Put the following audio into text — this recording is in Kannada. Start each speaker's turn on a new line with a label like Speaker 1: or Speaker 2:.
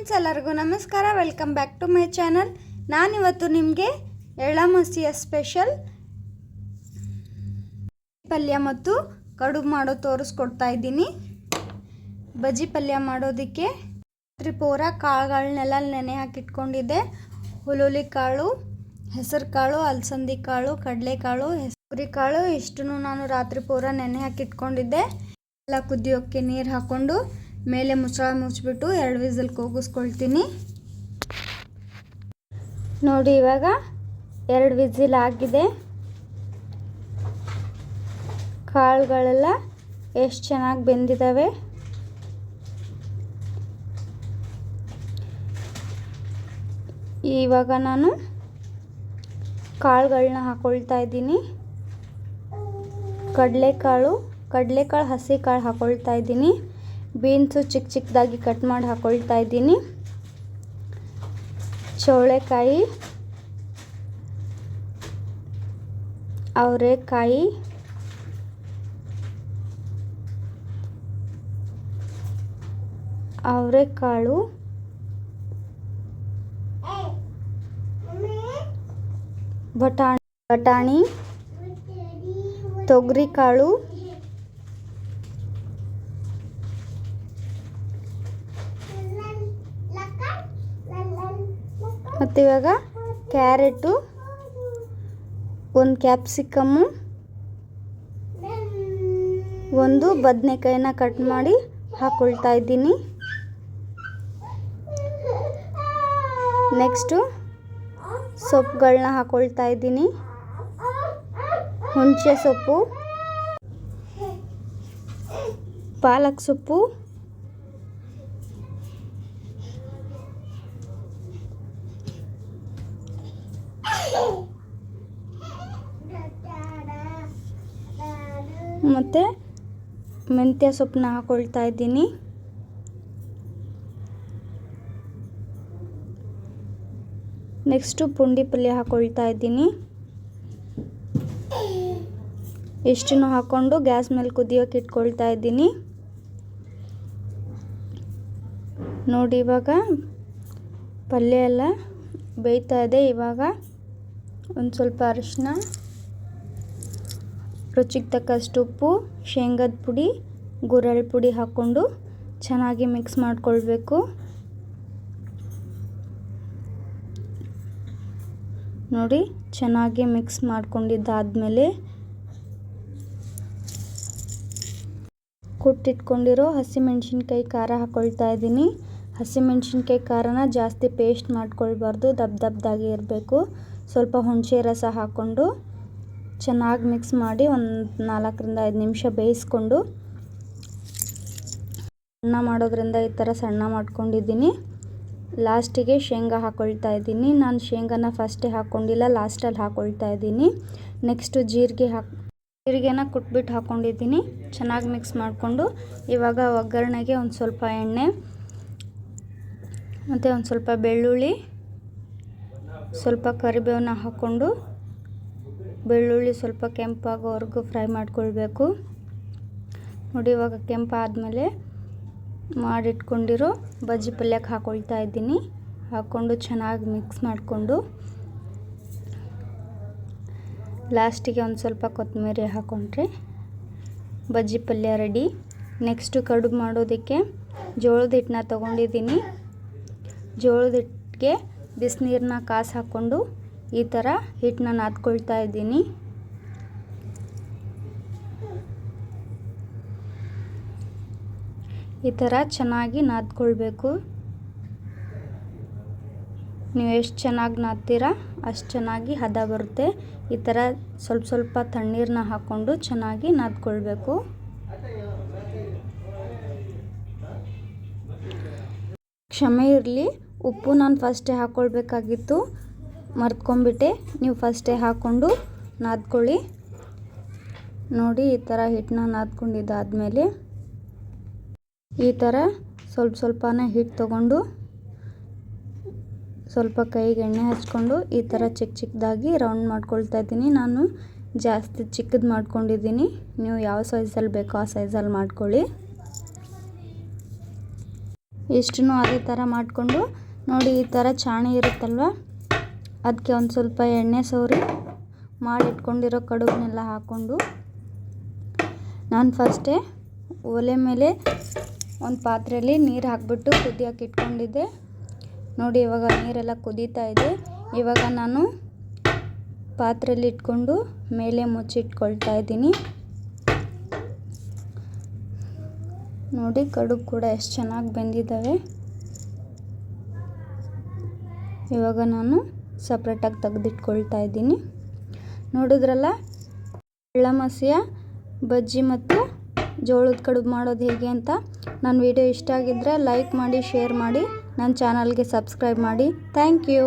Speaker 1: ಫ್ರೆಂಡ್ಸ್, ಎಲ್ಲರಿಗೂ ನಮಸ್ಕಾರ. Welcome back to my channel. ನಾನಿವತ್ತು ನಿಮಗೆ ಎಳ್ಳಮಸಿಯ ಸ್ಪೆಷಲ್ ಪಲ್ಯ ಮತ್ತು ಕಡುಬು ಮಾಡೋ ತೋರಿಸ್ಕೊಡ್ತಾ ಇದ್ದೀನಿ. ಬಜ್ಜಿ ಪಲ್ಯ ಮಾಡೋದಕ್ಕೆ ತ್ರಿಪುರ ಕಾಳುಗಳನ್ನೆಲ್ಲ ನೆನೆ ಹಾಕಿಟ್ಕೊಂಡಿದ್ದೆ. ಹುಲುಲಿ ಕಾಳು, ಹೆಸರು ಕಾಳು, ಅಲಸಂದಿ ಕಾಳು ಕಡಲೆಕಾಳು ಹೆಸರಿ ಕಾಳು, ಇಷ್ಟನ್ನು ನಾನು ರಾತ್ರಿ ಪೂರ ನೆನೆ ಹಾಕಿಟ್ಕೊಂಡಿದ್ದೆ. ಎಲ್ಲ ಕುದಿಯೋಕ್ಕೆ ನೀರು ಹಾಕ್ಕೊಂಡು ಮೇಲೆ ಮುಚ್ಚಳ ಮುಚ್ಚಿಬಿಟ್ಟು ಎರಡು ವಿಸಲ್ ಕೂಗಿಸ್ಕೊಳ್ತೀನಿ. ನೋಡಿ ಇವಾಗ ಎರಡು ವಿಸಿಲ್ ಆಗಿದೆ. ಕಾಳುಗಳೆಲ್ಲ ಎಷ್ಟು ಚೆನ್ನಾಗಿ ಬೆಂದಿದ್ದಾವೆ. ಇವಾಗ ನಾನು ಕಾಳುಗಳನ್ನ ಹಾಕೊಳ್ತಾ ಇದ್ದೀನಿ. ಕಡಲೆಕಾಳು ಕಡಲೆಕಾಳು ಹಸಿ ಕಾಳು ಹಾಕೊಳ್ತಾ ಇದ್ದೀನಿ. ಬೀನ್ಸು ಚಿಕ್ಕ ಚಿಕ್ಕದಾಗಿ ಕಟ್ ಮಾಡಿ ಹಾಕ್ಕೊಳ್ತಾ ಇದ್ದೀನಿ. ಚೌಳೆಕಾಯಿ ಅವರೆಕಾಯಿ ಅವರೆಕಾಳು ಬಟಾಣಿ ಬಟಾಣಿ ತೊಗರಿಕಾಳು ಮತ್ತು ಇವಾಗ ಕ್ಯಾರೆಟು, ಒಂದು ಕ್ಯಾಪ್ಸಿಕಮ್ಮು, ಒಂದು ಬದನೆಕಾಯಿನ ಕಟ್ ಮಾಡಿ ಹಾಕ್ಕೊಳ್ತಾ ಇದ್ದೀನಿ. ನೆಕ್ಸ್ಟು ಸೊಪ್ಪುಗಳನ್ನ ಹಾಕ್ಕೊಳ್ತಾ ಇದ್ದೀನಿ. ಹುಣಸೆ ಸೊಪ್ಪು, ಪಾಲಕ್ ಸೊಪ್ಪು ಮತ್ತು ಮೆಂತ್ಯ ಸೊಪ್ಪನ್ನ ಹಾಕ್ಕೊಳ್ತಾ ಇದ್ದೀನಿ. ನೆಕ್ಸ್ಟು ಪುಂಡಿ ಪಲ್ಯ ಹಾಕ್ಕೊಳ್ತಾ ಇದ್ದೀನಿ. ಇಷ್ಟನ್ನು ಹಾಕ್ಕೊಂಡು ಗ್ಯಾಸ್ ಮೇಲೆ ಕುದಿಯೋಕೆ ಇಟ್ಕೊಳ್ತಾ ಇದ್ದೀನಿ. ನೋಡಿ ಇವಾಗ ಪಲ್ಯ ಎಲ್ಲ ಬೇಯ್ತಾ ಇದೆ ಇವಾಗ. ಒಂದು ಸ್ವಲ್ಪ ಅರಿಶಿನ ರುಚಿಗೆ ತಕ್ಕಷ್ಟು ಉಪ್ಪು, ಶೇಂಗದ ಪುಡಿ ಗುರಳ್ ಪುಡಿ ಹಾಕ್ಕೊಂಡು ಚೆನ್ನಾಗಿ ಮಿಕ್ಸ್ ಮಾಡಿಕೊಳ್ಬೇಕು. ನೋಡಿ, ಚೆನ್ನಾಗಿ ಮಿಕ್ಸ್ ಮಾಡ್ಕೊಂಡಿದ್ದಾದಮೇಲೆ ಕುಟ್ಟಿಟ್ಕೊಂಡಿರೋ ಹಸಿಮೆಣ್ಸಿನ್ಕಾಯಿ ಖಾರ ಹಾಕ್ಕೊಳ್ತಾ ಇದ್ದೀನಿ. ಹಸಿಮೆಣ್ಸಿನ್ಕಾಯಿ ಖಾರನ ಜಾಸ್ತಿ ಪೇಸ್ಟ್ ಮಾಡ್ಕೊಳ್ಬಾರ್ದು ದಪ್ಪ ದಪ್ಪದಾಗಿ ಇರಬೇಕು. ಸ್ವಲ್ಪ ಹುಣಸೆ ರಸ ಹಾಕ್ಕೊಂಡು ಚೆನ್ನಾಗಿ ಮಿಕ್ಸ್ ಮಾಡಿ ಒಂದು ನಾಲ್ಕರಿಂದ ಐದು ನಿಮಿಷ ಬೇಯಿಸ್ಕೊಂಡು ಸಣ್ಣ ಮಾಡೋದ್ರಿಂದ ಈ ಥರ ಸಣ್ಣ ಮಾಡ್ಕೊಂಡಿದ್ದೀನಿ. ಲಾಸ್ಟಿಗೆ ಶೇಂಗಾ ಹಾಕ್ಕೊಳ್ತಾ ಇದ್ದೀನಿ. ನಾನು ಶೇಂಗಾನ ಫಸ್ಟೇ ಹಾಕ್ಕೊಂಡಿಲ್ಲ ಲಾಸ್ಟಲ್ಲಿ ಹಾಕ್ಕೊಳ್ತಾ ಇದ್ದೀನಿ. ನೆಕ್ಸ್ಟು ಜೀರಿಗೆ ಹಾಕಿ, ಜೀರಿಗೆನ ಕುಟ್ಬಿಟ್ಟು ಹಾಕ್ಕೊಂಡಿದ್ದೀನಿ ಚೆನ್ನಾಗಿ ಮಿಕ್ಸ್ ಮಾಡಿಕೊಂಡು ಇವಾಗ ಒಗ್ಗರಣೆಗೆ ಒಂದು ಸ್ವಲ್ಪ ಎಣ್ಣೆ, ಮತ್ತು ಒಂದು ಸ್ವಲ್ಪ ಬೆಳ್ಳುಳ್ಳಿ ಸ್ವಲ್ಪ ಕರಿಬೇವನ್ನ ಹಾಕ್ಕೊಂಡು ಬೆಳ್ಳುಳ್ಳಿ ಸ್ವಲ್ಪ ಕೆಂಪಾಗೋವರೆಗೂ ಫ್ರೈ ಮಾಡ್ಕೊಳ್ಬೇಕು. ನೋಡಿ ಇವಾಗ ಕೆಂಪಾದಮೇಲೆ ಮಾಡಿಟ್ಕೊಂಡಿರೋ ಬಜ್ಜಿ ಪಲ್ಯಕ್ಕೆ ಹಾಕ್ಕೊಳ್ತಾ ಇದ್ದೀನಿ. ಹಾಕ್ಕೊಂಡು ಚೆನ್ನಾಗಿ ಮಿಕ್ಸ್ ಮಾಡಿಕೊಂಡು ಲಾಸ್ಟಿಗೆ ಒಂದು ಸ್ವಲ್ಪ ಕೊತ್ತಂಬರಿ ಹಾಕೊಂಡ್ರೆ ಬಜ್ಜಿ ಪಲ್ಯ ರೆಡಿ ನೆಕ್ಸ್ಟು ಕಡುಬು ಮಾಡೋದಕ್ಕೆ ಜೋಳದ ಹಿಟ್ಟನ್ನ ತೊಗೊಂಡಿದ್ದೀನಿ. ಜೋಳದ ಹಿಟ್ಟಿಗೆ ಬಿಸಿನೀರನ್ನ ಕಾಸು ಹಾಕ್ಕೊಂಡು ಈ ಥರ ಹಿಟ್ಟನ್ನ ನಾದ್ಕೊಳ್ತಾ ಇದ್ದೀನಿ. ಈ ಥರ ಚೆನ್ನಾಗಿ ನಾದ್ಕೊಳ್ಬೇಕು. ನೀವು ಎಷ್ಟು ಚೆನ್ನಾಗಿ ನಾದ್ತೀರಾ ಅಷ್ಟು ಚೆನ್ನಾಗಿ ಹದ ಬರುತ್ತೆ. ಈ ಥರ ಸ್ವಲ್ಪ ಸ್ವಲ್ಪ ತಣ್ಣೀರನ್ನ ಹಾಕ್ಕೊಂಡು ಚೆನ್ನಾಗಿ ನಾದ್ಕೊಳ್ಬೇಕು. ಕ್ಷಮೆ ಇರಲಿ. ಉಪ್ಪು ನಾನು ಫಸ್ಟೇ ಹಾಕ್ಕೊಳ್ಬೇಕಾಗಿತ್ತು. ಮರ್ತ್ಕೊಂಡ್ಬಿಟ್ಟೆ ನೀವು ಫಸ್ಟೇ ಹಾಕ್ಕೊಂಡು ನಾದ್ಕೊಳ್ಳಿ. ನೋಡಿ, ಈ ಥರ ಹಿಟ್ಟನ್ನ ನಾದ್ಕೊಂಡಿದ್ದಾದಮೇಲೆ ಈ ಥರ ಸ್ವಲ್ಪ ಸ್ವಲ್ಪನೇ ಹಿಟ್ಟು ತೊಗೊಂಡು ಸ್ವಲ್ಪ ಕೈಗೆ ಎಣ್ಣೆ ಹಚ್ಕೊಂಡು ಈ ಥರ ಚಿಕ್ಕ ಚಿಕ್ಕದಾಗಿ ರೌಂಡ್ ಮಾಡ್ಕೊಳ್ತಾ ಇದ್ದೀನಿ. ನಾನು ಜಾಸ್ತಿ ಚಿಕ್ಕದು ಮಾಡ್ಕೊಂಡಿದ್ದೀನಿ. ನೀವು ಯಾವ ಸೈಜಲ್ಲಿ ಬೇಕೋ ಆ ಸೈಜಲ್ಲಿ ಮಾಡ್ಕೊಳ್ಳಿ. ಇಷ್ಟನ್ನು ಅದೇ ಥರ ಮಾಡಿಕೊಂಡು ನೋಡಿ, ಈ ಥರ ಚಾಣಿ ಇರುತ್ತಲ್ವ? ಅದಕ್ಕೆ ಒಂದು ಸ್ವಲ್ಪ ಎಣ್ಣೆ ಸವರಿ ಮಾಡಿಟ್ಕೊಂಡಿರೋ ಕಡುಬನ್ನೆಲ್ಲ ಹಾಕ್ಕೊಂಡು ನಾನು ಫಸ್ಟೇ ಒಲೆ ಮೇಲೆ ಒಂದು ಪಾತ್ರೆಯಲ್ಲಿ ನೀರು ಹಾಕ್ಬಿಟ್ಟು ಕುದಿಯೋಕೆ ಇಟ್ಕೊಂಡಿದ್ದೆ. ನೋಡಿ, ಇವಾಗ ನೀರೆಲ್ಲ ಕುದೀತಾ ಇದೆ. ಇವಾಗ ನಾನು ಪಾತ್ರೆಯಲ್ಲಿ ಇಟ್ಕೊಂಡು ಮೇಲೆ ಮುಚ್ಚಿಟ್ಕೊಳ್ತಾ ಇದ್ದೀನಿ. ನೋಡಿ, ಕಡುಬು ಕೂಡ ಎಷ್ಟು ಚೆನ್ನಾಗಿ ಬೆಂದಿದ್ದಾವೆ ಇವಾಗ ನಾನು ಸಪ್ರೇಟಾಗಿ ತೆಗೆದಿಟ್ಕೊಳ್ತಾ ಇದ್ದೀನಿ. ನೋಡಿದ್ರಲ್ಲ? ಎಳ್ಳಮಸಿಯ ಬಜ್ಜಿ ಮತ್ತು ಜೋಳದ ಕಡುಬು ಮಾಡೋದು ಹೇಗೆ ಅಂತ. ನನ್ನ ವಿಡಿಯೋ ಇಷ್ಟ ಆಗಿದ್ದರೆ ಲೈಕ್ ಮಾಡಿ ಶೇರ್ ಮಾಡಿ. ನನ್ನ ಚಾನಲ್ಗೆ ಸಬ್ಸ್ಕ್ರೈಬ್ ಮಾಡಿ. Thank you